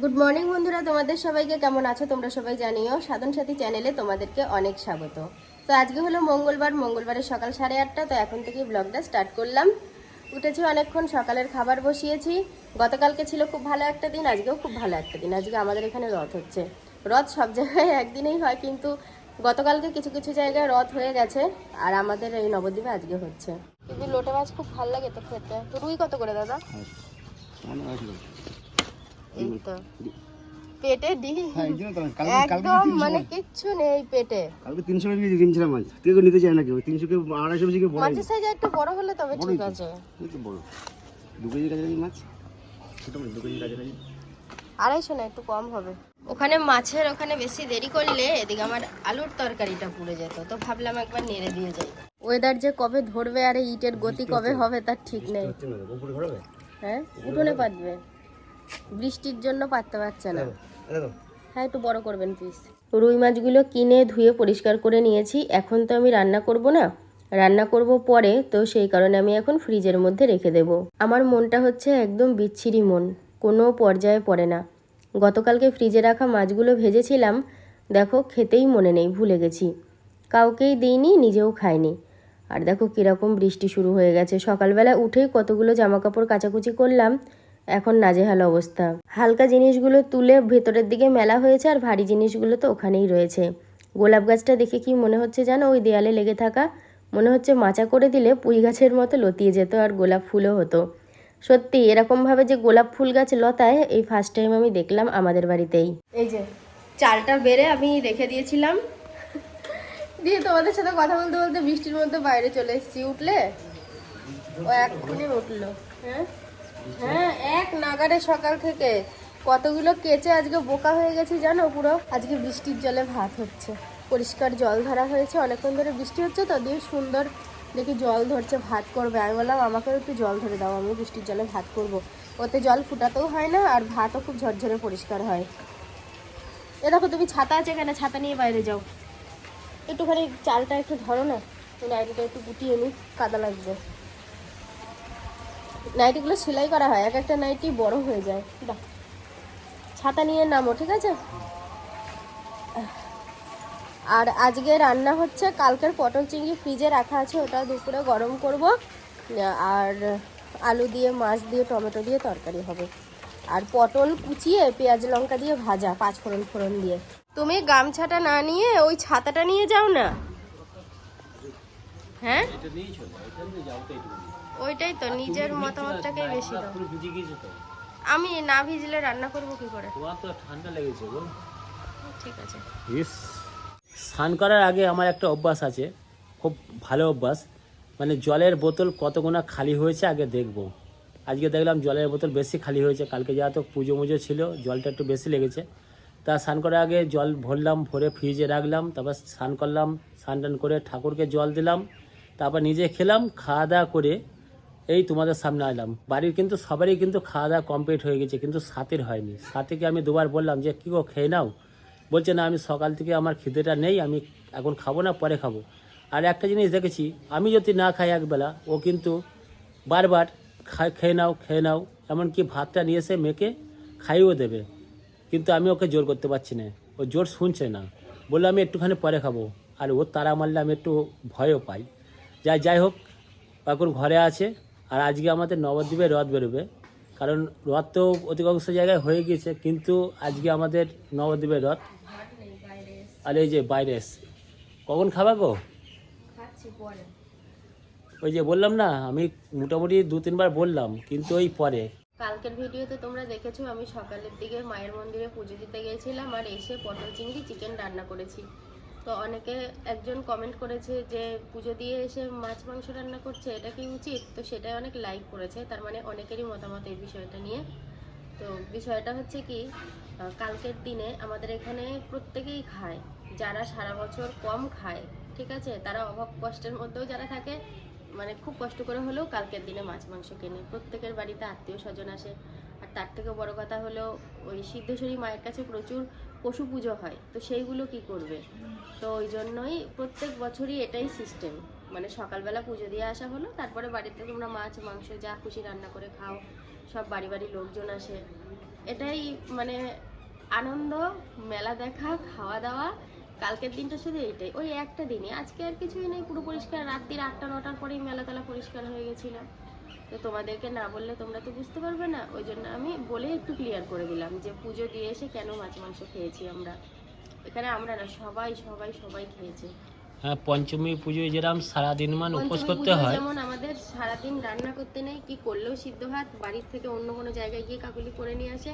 Good morning বন্ধুরা। তোমাদের সবাইকে কেমন আছো? তোমরা সবাই জানিও সাধন সাথী চ্যানেলে তোমাদেরকে অনেক স্বাগত। তো আজকে হলো মঙ্গলবার। মঙ্গলবারের সকাল সাড়ে আটটা তো এখন থেকে ব্লগটা স্টার্ট করলাম। উঠেছি অনেকক্ষণ সকালের খাবার বসিয়েছি। গতকালকে ছিল খুব ভালো একটা দিন আজকেও খুব ভালো একটা দিন। আজকে আমাদের এখানে রথ হচ্ছে। রথ সব জায়গায় একদিনেই হয় কিন্তু গতকালকে কিছু কিছু জায়গায় রথ হয়ে গেছে আর আমাদের এই নবদ্বীপে আজকে হচ্ছে। কিন্তু লোটে মাছ খুব ভালো লাগে তো খেতে। তো রুই কত করে দাদা? এই তো। পেটে ডি হ্যাঁ, একদম মানে কিচ্ছু নেই পেটে। কালকে তিনশো টাকা কেজি কিনছিলাম মাছ কেউ কেউ নিতে চায় না কেউ? তিনশো কেউ আড়াইশো বেশি কেউ মাছের সাইজ একটু বড় হলে তবে ঠিক আছে। এই বড়। দু কেজি কাছাকাছি মাছ। ছোট দু কেজি কাছাকাছি। আড়াইশো না একটু কম হবে। ওখানে মাছের ওখানে বেশি দেরি করলে এদিকে আমার আলুর তরকারিটা পুড়ে যেত তো ভাবলাম একবার নেড়ে দিয়ে যাই। ওয়েদার যে কবে ধরবে আর ইটের গতি কবে হবে তার ঠিক নেই। হ্যাঁ উঠোনে পাতবে। বৃষ্টির জন্য পাততে পারছে না। হ্যাঁ একটু বড় করবেন প্লিজ রুই মাছগুলো কিনে ধুয়ে পরিষ্কার করে নিয়েছি। এখন তো আমি রান্না করব না। রান্না করব পরে তো সেই কারণে আমি এখন ফ্রিজের মধ্যে রেখে দেব। আমার মনটা হচ্ছে একদম বিচ্ছিরি মন। কোনো পর্যায়ে পড়ে না। গতকালকে ফ্রিজে রাখা মাছগুলো ভেজেছিলাম। দেখো খেতেই মনে নেই ভুলে গেছি। কাউকেই দিইনি নিজেও খাইনি। আর দেখো কীরকম বৃষ্টি শুরু হয়ে গেছে। সকালবেলা উঠেই কতগুলো জামা কাপড় কাচাকুচি করলাম। এখন নাজেহাল অবস্থা। হালকা জিনিসগুলো তুলে ভেতরের দিকে মেলা হয়েছে আর ভারী জিনিসগুলো তো ওখানেই রয়েছে। গোলাপ গাছটা দেখে কি মনে হচ্ছে জানো ওই দেয়ালে লেগে থাকা? মনে হচ্ছে মাচা করে দিলে পুঁই গাছের মতো লতিয়ে যেত আর গোলাপ ফুলও হতো। সত্যি, এরকমভাবে যে গোলাপ ফুল গাছ লতায়, এই ফার্স্ট টাইম আমি দেখলাম আমাদের বাড়িতেই। এই যে, চালটা বেড়ে আমি রেখে দিয়েছিলাম। দিয়ে তোমাদের সাথে কথা বলতে বলতে বৃষ্টির মধ্যে বাইরে চলে এসেছি। উঠলে? ও এক্ষুনি উঠল। হ্যাঁ? হ্যাঁ এক নাগারে সকাল থেকে। কতগুলো কেচে আজকে বোকা হয়ে গেছে জানো পুরো? আজকে বৃষ্টির জলে ভাত হচ্ছে। পরিষ্কার জল ধরা হয়েছে, অনেকক্ষণ ধরে বৃষ্টি হচ্ছে তো, দিয়ে সুন্দর দেখি জল ধরছে, ভাত করবে। আমি বললাম, আমাকেও একটু জল ধরে দাও আমি বৃষ্টির জলে ভাত করব। ওতে জল ফুটাতেও হয় না, আর ভাতও খুব ঝরঝরে পরিষ্কার হয়। এ দেখো, তুমি ছাতা আছে এখানে, ছাতা নিয়ে বাইরে যাও। একটুখানি চালটা একটু ধরো না, নাইটিটা একটু গুটিয়ে নিই, কাদা লাগবে। নাইটিগুলো সেলাই করা হয়, এক একটা নাইটি বড় হয়ে যায়। ছাতা নিয়ে নামো, ঠিক আছে? আর আজকে রান্না হচ্ছে, কালকের পটল চিংড়ি ফ্রিজে রাখা আছে, ওটা দুপুরে গরম করব। আর আলু দিয়ে, মাছ দিয়ে, টমেটো দিয়ে তরকারি হবে। আর পটল কুচিয়ে, পেঁয়াজ লঙ্কা দিয়ে ভাজা পাঁচ ফোড়ন ফোড়ন দিয়ে। তুমি গামছাটা না নিয়ে ওই ছাতাটা নিয়ে যাও না। হ্যাঁ? ওইটাই তো নিজের মতামতটাকেই বেশি দাও। আমি না ভিজলে রান্না করব কি করে? তোমার তো ঠান্ডা লেগেছে গো ঠিক আছে। ইস। স্নান করার আগে আমার একটা অভ্যাস আছে খুব ভালো অভ্যাস। মানে জলের বোতল কতগুনা খালি হয়েছে আগে দেখব। আজকে দেখলাম জলের বোতল বেশি খালি হয়েছে কালকে যা তো পুজো মুজো ছিল জলটা একটু বেশি লেগেছে। তা স্নান করার আগে জল ভরলাম ভরে ফ্রিজে রাখলাম তারপর স্নান করলাম স্নান টান করে ঠাকুরকে জল দিলাম। তারপর নিজে খেলাম, খাওয়া দাওয়া করে এই তোমাদের সামনে আলাম বাড়ির কিন্তু সবারই কিন্তু খাওয়া দাওয়া কমপ্লিট হয়ে গেছে, কিন্তু সাথের হয়নি। সাথীকে আমি দুবার বললাম যে, কী গো, খেয়ে নাও? বলছে, না, আমি সকাল থেকে আমার খিদেটা নেই, আমি এখন খাব না, পরে খাব। আর একটা জিনিস দেখেছি, আমি যদি না খাই একবেলা, ও কিন্তু বারবার খাই খেয়ে নাও খেয়ে নাও। এমনকি ভাতটা নিয়ে এসে মেখে খাইও দেবে। কিন্তু আমি ওকে জোর করতে পারছি না। ও জোর শুনছে না। বলল, আমি একটুখানি পরে খাব। আর ও তারা মারলে আমি একটু ভয়ও পাই। যাই যাই হোক এখন ঘরে আছে আর আজকে আমাদের নবদ্বীপে রথ বেরোবে। কারণ রথ তো অধিকাংশ জায়গায় হয়ে গিয়েছে কিন্তু আজকে আমাদের নবদ্বীপের রথ। আর এই যে বাইরে এসছে কখন খাবা গো? ওই যে বললাম না আমি মোটামুটি দু তিনবার বললাম কিন্তু ওই পরে। কালকের ভিডিওতে তোমরা দেখেছ আমি সকালের দিকে মায়ের মন্দিরে পুজো দিতে গিয়েছিলাম আর এসে পটল চিংড়ি চিকেন রান্না করেছি। তো অনেকে একজন কমেন্ট করেছে যে পুজো দিয়ে এসে মাছ, মাংস রান্না করছে, এটা কি উচিত? তো সেটাই অনেক লাইক করেছে, তার মানে অনেকেরই মতামত এই বিষয়টা নিয়ে। তো বিষয়টা হচ্ছে কি কালকের দিনে আমাদের এখানে প্রত্যেকেই খায়, যারা সারা বছর কম খায়, ঠিক আছে? তারা অভাব কষ্টের মধ্যেও যারা থাকে মানে খুব কষ্ট করে হলেও কালকের দিনে মাছ, মাংস কেনে। প্রত্যেকের বাড়িতে আত্মীয় স্বজন আসে, আর তার থেকে বড় কথা হলো, ওই সিদ্ধেশ্বরী মায়ের কাছে প্রচুর পশু পুজো হয়, তো সেইগুলো কি করবে? তো ওই জন্যই প্রত্যেক বছরই এটাই সিস্টেম মানে সকালবেলা পুজো দিয়ে আসা হলো, তারপরে বাড়িতে তোমরা মাছ, মাংস, যা খুশি রান্না করে খাও, সব বাড়ি বাড়ি লোকজন আসে। এটাই মানে আনন্দ, মেলা দেখা, খাওয়া দাওয়া। কালকের দিনটা শুধু এইটাই ওই একটা দিনই। আজকে আর কিছুই নেই, পুরো পরিষ্কার। রাত্রির আটটা, নটার পরেই মেলা তেলা পরিষ্কার হয়ে গেছিল। তো তোমাদেরকে না বললে তোমরা তো বুঝতে পারবে না ওই জন্য আমি বলে একটু ক্লিয়ার করে দিলাম যে পুজো দিয়ে এসে কেন মাছ মাংস খেয়েছি আমরা। এখানে আমরা না সবাই সবাই সবাই খেয়েছে। হ্যাঁ পঞ্চমী পুজোয় যেরকম সারাদিন মান উপোস করতে হয়। যেমন আমাদের সারাদিন রান্না করতে নেই কি করলেও সিদ্ধ ভাত বাড়ির থেকে অন্য কোনো জায়গায় গিয়ে কাকুলি করে নিয়ে আসে।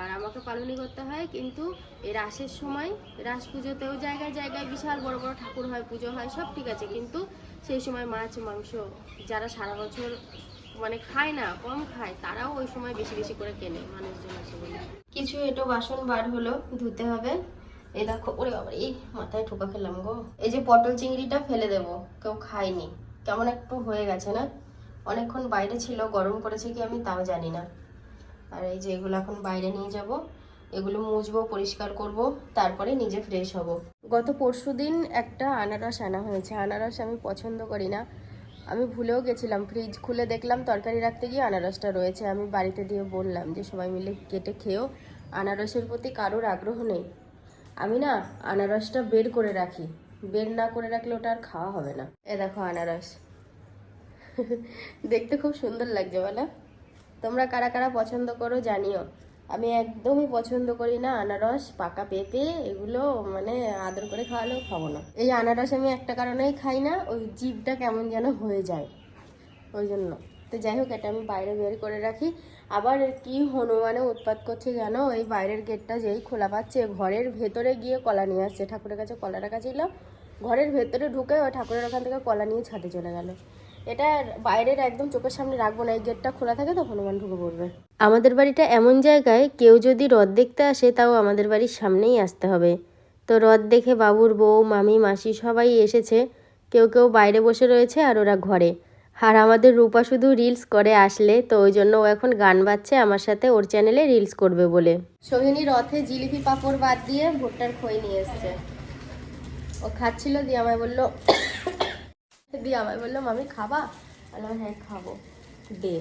আর আমাকে পালনই করতে হয়, কিন্তু এই রাসের সময়, রাস পুজোতেও জায়গায় জায়গায় বিশাল বড় বড় ঠাকুর হয়, পুজো হয়, সব ঠিক আছে, কিন্তু সেই সময় মাছ, মাংস যারা সারা বছর মানে খায় না, কম খায়, তারাও ওই সময় বেশি বেশি করে কেনে, মানুষজন আছে বলে। কিছু এটো বাসন বার হলো, ধুতে হবে। এই দেখো, ওরে বাবা, এই মাথায় ঠোকা খেলাম গো। এই যে পটল চিংড়িটা ফেলে দেবো, কেউ খায়নি। কেমন একটু হয়ে গেছে না? অনেকক্ষণ বাইরে ছিল, গরম করেছে কি আমি তাও জানি না। আর এই যে এগুলো এখন বাইরে নিয়ে যাব। এগুলো মুছবো, পরিষ্কার করব, তারপরে নিজে ফ্রেশ হব। গত পরশু দিন একটা আনারস আনা হয়েছে। আনারস আমি পছন্দ করি না। আমি ভুলেও গেছিলাম। ফ্রিজ খুলে দেখলাম, তরকারি রাখতে গিয়ে আনারসটা রয়েছে। আমি বাড়িতে দিয়ে বললাম যে, সবাই মিলে কেটে খেয়েও আনারসের প্রতি কারোর আগ্রহ নেই। আমি না আনারসটা বের করে রাখি। বের না করে রাখলে ওটা আর খাওয়া হবে না। এ দেখো আনারস। দেখতে খুব সুন্দর লাগছে বলো। তোমরা কারা কারা পছন্দ করো জানিও। আমি একদমই পছন্দ করি না আনারস, পাকা পেঁপে, এগুলো মানে আদর করে খাওয়ালেও খাব না। এই আনারস আমি একটা কারণেই খাই না, ওই জিভটা কেমন যেন হয়ে যায়। ওই জন্য। তো যাই হোক, এটা আমি বাইরে বের করে রাখি। আবার কি হনুমানে উৎপাত করছে জানো? এই বাইরের গেটটা যেই খোলা পাচ্ছে, ঘরের ভেতরে গিয়ে কলা নিয়ে আসছে। ঠাকুরের কাছে কলা রাখা ছিল। ঘরের ভেতরে ঢুকে ওই ঠাকুরের ওখান থেকে কলা নিয়ে ছাদে চলে গেল। এটা বাইরের একদম চোখের সামনে রাখব না এই গেটটা খোলা থাকে তো হনুমান ঢুকে পড়বে। আমাদের বাড়িটা এমন জায়গায় কেউ যদি রথ দেখতে আসে তাও আমাদের বাড়ির সামনেই আসতে হবে। তো রথ দেখে বাবুর বউ মামি মাসি সবাই এসেছে। কেউ কেউ বাইরে বসে রয়েছে আর ওরা ঘরে। আর আমাদের রূপা শুধু রিলস করে আসলে তো ওই জন্য ও এখন গান বাজছে আমার সাথে ওর চ্যানেলে রিলস করবে বলে। সোহিনী রথে জিলিপি পাপড় বাদ দিয়ে ভুট্টার খই নিয়ে এসছে। ও খাচ্ছিল দিয়ে আমায় বলল দিয়ে আমায় বলল মামি খাবা? বললাম হ্যাঁ খাব। দে।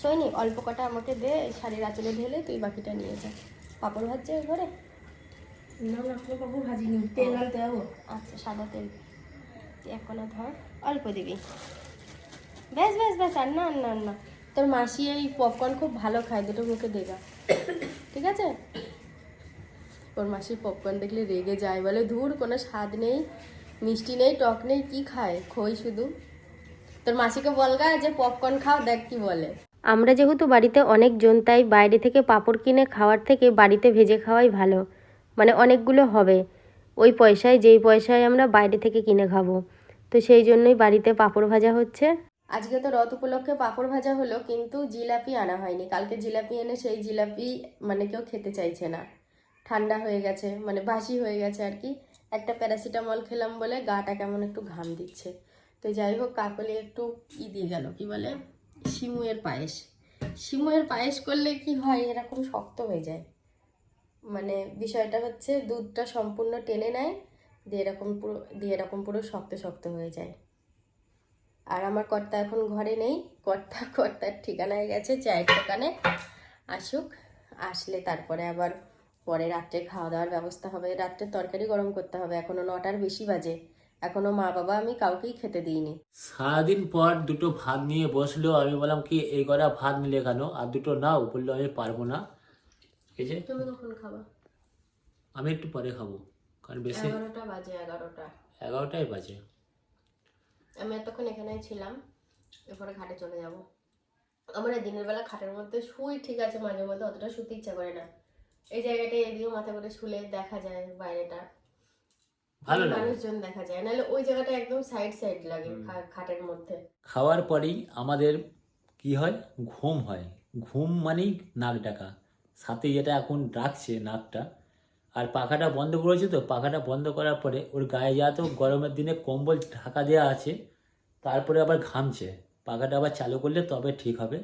সোহিনী অল্প কটা আমাকে দে শাড়ির আঁচলে ঢেলে তুই বাকিটা নিয়ে যা। পাপড় ভাজছে ঘরে? না না পাপড় ভাজিনি। তেল আনতে যাব। আচ্ছা সাদা তেল। ধর অল্প দিবি। ব্যাস ব্যাস ব্যাস আর না আর না আর না। তোর মাসি এই পপকর্ন খুব ভালো খায় দুটো মুখে দেগা ঠিক আছে? ওর মাসির পপকর্ন দেখলে রেগে যায় বলে ধুর কোনো স্বাদ নেই। মিষ্টি নেই টক নেই কি খায়? খই শুধু। তোর মাসিকে বলগা যে পপকর্ন খাও দেখ কি বলে। আমরা যেহেতু বাড়িতে অনেকজন তাই বাইরে থেকে পাপড় কিনে খাওয়ার থেকে বাড়িতে ভেজে খাওয়াই ভালো। মানে অনেকগুলো হবে। ওই পয়সায় যেই পয়সায় আমরা বাইরে থেকে কিনে খাব। তো সেই জন্যই বাড়িতে পাঁপড় ভাজা হচ্ছে। আজকে তো রথ উপলক্ষে পাঁপড় ভাজা হলো কিন্তু জিলাপি আনা হয়নি। কালকে জিলাপি এনে সেই জিলাপি মানে কেউ খেতে চাইছে না। ঠান্ডা হয়ে গেছে মানে বাসি হয়ে গেছে আর কি। একটা প্যারাসিটামল খেলাম বলে গাটা কেমন একটু ঘাম দিচ্ছে। তো যাই হোক, কাকলি একটু ই দিয়ে গেল, কি বলে? শিমুয়ের পায়েস। শিমুয়ের পায়েস করলে কি হয়? এরকম শক্ত হয়ে যায়। মানে বিষয়টা হচ্ছে, দুধটা সম্পূর্ণ টেনে নেয়, দিয়ে এরকম পুরো, দিয়ে এরকম পুরো শক্ত শক্ত হয়ে যায়। আর আমার কর্তা এখন ঘরে নেই। কর্তা, কর্তার ঠিকানায় গেছে, চায়ের দোকানে। আসুক, আসলে তারপরে আবার পরে রাত্রে খাওয়া দাওয়ার ব্যবস্থা হবে রাত্রে তরকারি গরম করতে হবে। এখনও নটার বেশি বাজে। এখনও মা বাবা আমি কাউকেই খেতে দিইনি। সারাদিন পর দুটো ভাত নিয়ে বসল আমি বললাম কি এই কটা ভাত নিলে কেন? আর দুটো নাও। বলল আমি পারব না। এই যে তুমি কখন খাবা? আমি একটু পরে খাব কারণ বেশি এগারোটা বাজে এগারোটা। এগারোটাই বাজে। আমি এতক্ষণ এখানেই ছিলাম এরপরে ঘাটে চলে যাব। আমার দিনের বেলা খাটের মধ্যে শুই ঠিক আছে মাঝে মধ্যে অতটা শুতে ইচ্ছা করে না। এই জায়গাটা এদিকে মাথা করে শুলে দেখা যায় বাইরেটা। ভালো লাগে। মানুষজন দেখা যায়। নাহলে ওই জায়গাটা একদম সাইড সাইড লাগে খাটের মধ্যে। খাওয়ার পরেই আমাদের কি হয়? ঘুম হয়। ঘুম মানেই নাক ডাকা। সাথে যেটা এখন ডাকছে নাকটা আর পাখাটা বন্ধ করেছে তো পাখাটা বন্ধ করার পরে ওর গায়ে যা তো গরমের দিনে কম্বল ঢাকা দেওয়া আছে তারপরে আবার ঘামছে। পাখাটা আবার চালু করলে তবে ঠিক হবে।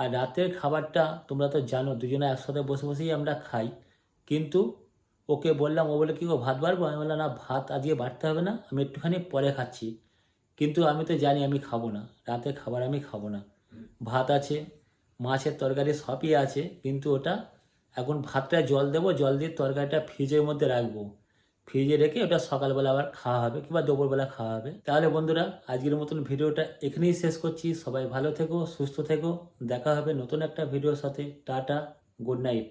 আর রাতের খাবারটা তোমরা তো জানো, দুজনে একসাথে বসে বসেই আমরা খাই। কিন্তু ওকে বললাম, ও বলে কি গো, ভাত বাড়বো? আমি বললাম, না, ভাত আজকে বাড়তে হবে না, আমি একটুখানি পরে খাচ্ছি। কিন্তু আমি তো জানি আমি খাব না, রাতের খাবার আমি খাব না। ভাত আছে, মাছের তরকারি সবই আছে, কিন্তু ওটা এখন ভাতটা জল দেবো, জল দিয়ে তরকারিটা ফ্রিজের মধ্যে রাখব। ফ্রিজে রেখে ওটা সকালবেলা আবার খাওয়া হবে কিংবা দুপুরবেলা খাওয়া হবে। তাহলে বন্ধুরা, আজকের মতন ভিডিওটা এখানেই শেষ করছি। সবাই ভালো থেকো, সুস্থ থেকো। দেখা হবে নতুন একটা ভিডিওর সাথে। Tata, good night.